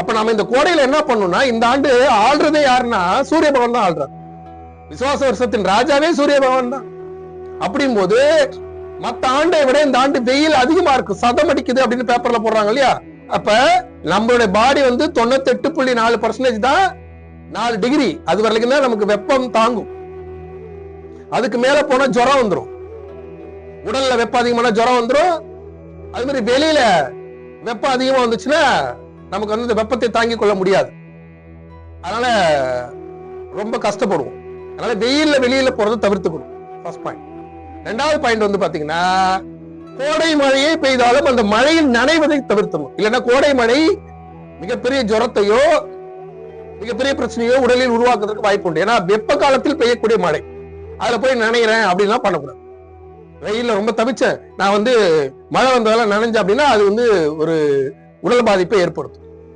அப்ப நம்ம இந்த கோடையில என்ன பண்ணும்னா இந்த ஆண்டு ஆள்றதே யாருன்னா சூரிய பகவான் தான் ஆள்றார். விசுவாச வருஷத்தின் ராஜாவே சூரிய பகவான் தான். அப்படின் போது மத்த ஆண்டை விட இந்த ஆண்டு வெயில் அதிகமா இருக்கு சதம் அடிக்குது அப்படின்னு பேப்பர்ல போடுறாங்க இல்லையா? அப்ப நம்மளுடைய பாடி வந்து தொண்ணூத்தெட்டு புள்ளி நாலு பர்சன்டேஜ் தான் நாலு டிகிரி அது வரைக்கும் தான் நமக்கு வெப்பம் தாங்கும். அதுக்கு மேல போனா ஜுரம் வந்துரும். உடல்ல வெப்பம் அதிகமான ஜுரம் வந்துரும். அது மாதிரி வெளியில வெப்பம் அதிகமா வந்துச்சுன்னா நமக்கு வந்து இந்த வெப்பத்தை தாங்கிக் கொள்ள முடியாது. அதனால ரொம்ப கஷ்டப்படுவோம். அதனால வெயில்ல வெளியில போறதை தவிர்த்துக்கணும். ஃபர்ஸ்ட் பாயிண்ட் ரெண்டாவது பாயிண்ட் வந்து பாத்தீங்கன்னா கோடை மழையே பெய்தாலும் அந்த மழையில் நனைவதை தவிர்த்தணும் இல்லைன்னா கோடை மழை மிகப்பெரிய ஜுரத்தையோ மிகப்பெரிய பிரச்சனையோ உடலில் உருவாக்குறதுக்கு வாய்ப்பு உண்டு. ஏன்னா வெப்ப காலத்தில் பெய்யக்கூடிய மழை. அதுல போய் நினைக்கிறேன் அப்படின்லாம் பண்ணக்கூடாது. வெயில ரொம்ப தவிச்சேன். நான் வந்து மழை வந்ததெல்லாம் நனைஞ்சேன் அப்படின்னா அது வந்து ஒரு உடல் பாதிப்பை ஏற்படுத்தும்.